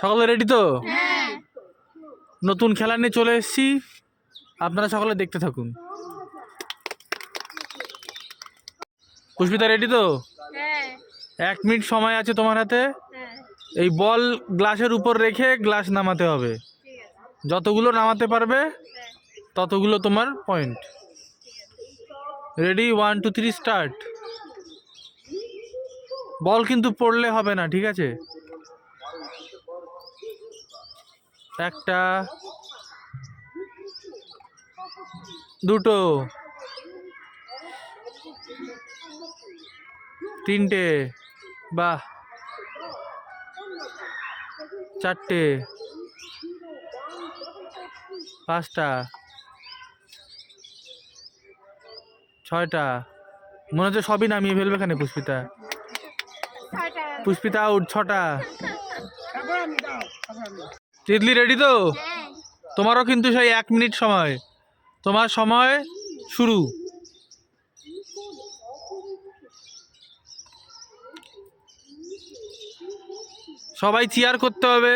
সকলে রেডি তো? হ্যাঁ। নতুন খেলা নিয়ে চলে এসেছি। আপনারা সকলে দেখতে থাকুন। পুষ্পিতা রেডি তো? হ্যাঁ। এক মিনিট সময় আছে তোমার হাতে। হ্যাঁ। এই বল গ্লাসের উপর রেখে গ্লাস নামাতে হবে। যতগুলো নামাতে পারবে ততগুলো তোমার point ready one two three start ball কিন্তু পড়লে হবে না ঠিক আছে? একটা দুটো তিনটে বাহ চারটে পাঁচটা ছয়টা মনে হচ্ছে সবই নামিয়ে ফেলবে এখানে পুষ্পিতা। পুষ্পিতা আউট ছটা। তিতলি রেডি তো? হ্যাঁ। তোমারও কিন্তু সেই এক মিনিট সময়। তোমার সময় শুরু। সবাই চেয়ার করতে হবে।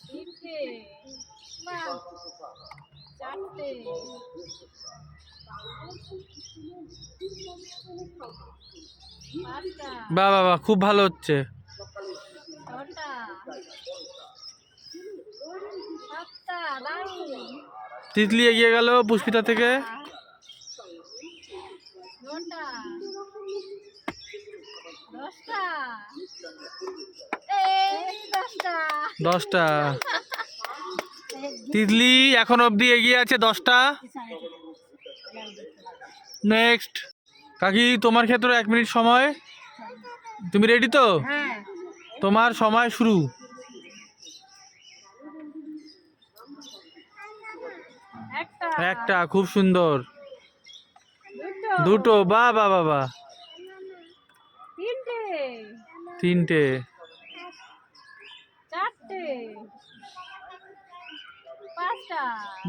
তিনটে বাহ, খুব ভালো হচ্ছে। তিতলি এগিয়ে গেল পুষ্পিতা থেকে। দশটা। তিতলি এখন অবধি এগিয়ে আছে দশটা। নেক্সট কাকি তোমার ক্ষেত্রে এক মিনিট সময়। তুমি রেডি তো? হ্যাঁ। তোমার সময় শুরু। একটা খুব সুন্দর। দুটো বা বা বাবা তিনটে।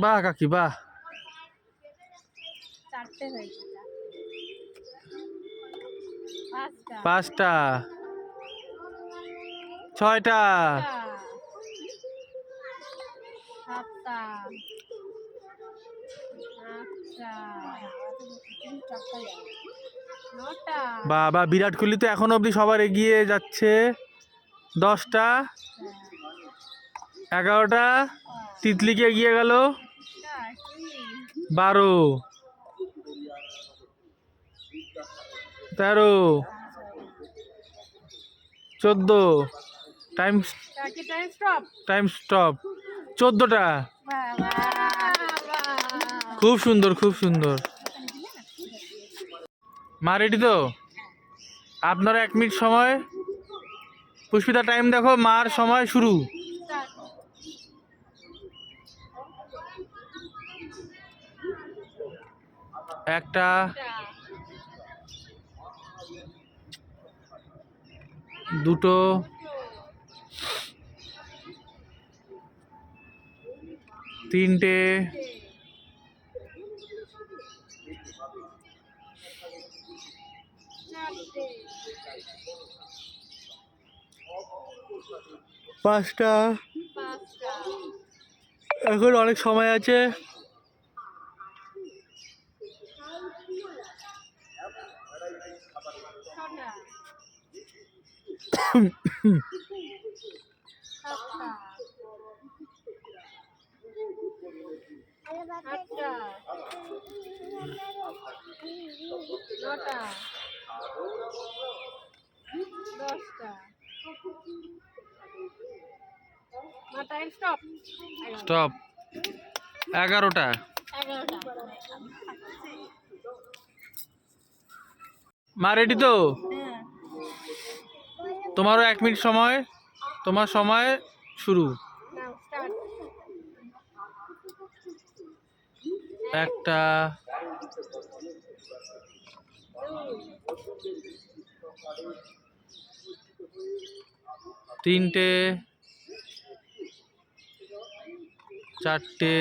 বাহ কাকি বাহ পাঁচটা। পাঁচটা। ছয়টা। সাতটা। বাবা বিরাট কোহলি তো এখন অবধি সবার এগিয়ে যাচ্ছে। দশটা। এগারোটা। তিতলিকে এগিয়ে গেল। বারো। তেরো। চোদ্দ। টাইম টাইম স্টপ চোদ্দোটা। খুব সুন্দর খুব সুন্দর। মা রেডি তো? আপনার এক মিনিট সময়। পুষ্পিতা টাইম দেখো মার সময় শুরু। একটা। দুটো। তিনটে পাঁচটা এখন অনেক সময় আছে আটটা। নটা। দশটা। টাইম স্টপ এগারোটা। মা রেডি তো? হ্যাঁ। তোমারও এক মিনিট সময়। তোমার সময় শুরু নাও স্টার্ট একটা তিনটে চারটে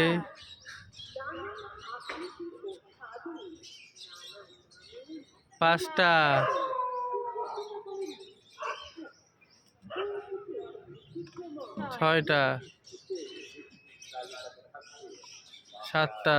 পাঁচটা। ছয়টা। সাতটা।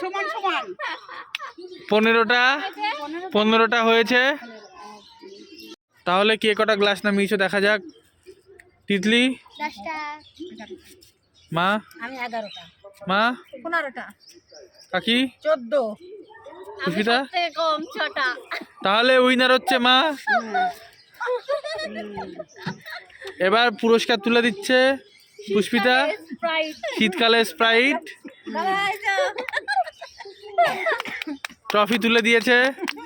সমান সমান। পনেরোটা? পনেরোটা হয়েছে। তাহলে কে কটা গ্লাস নামিয়েছো দেখা যাক? তিতলি? মা? আমি এগারোটা। মা? পনেরোটা। কাকি? চোদ্দ। পুষ্পিতা কম ছটা। তাহলে উইনার হচ্ছে মা। এবার পুরস্কার তুলে দিচ্ছে। পুষ্পিতা শীতকালে স্প্রাইট ট্রফি তুলে দিয়েছে।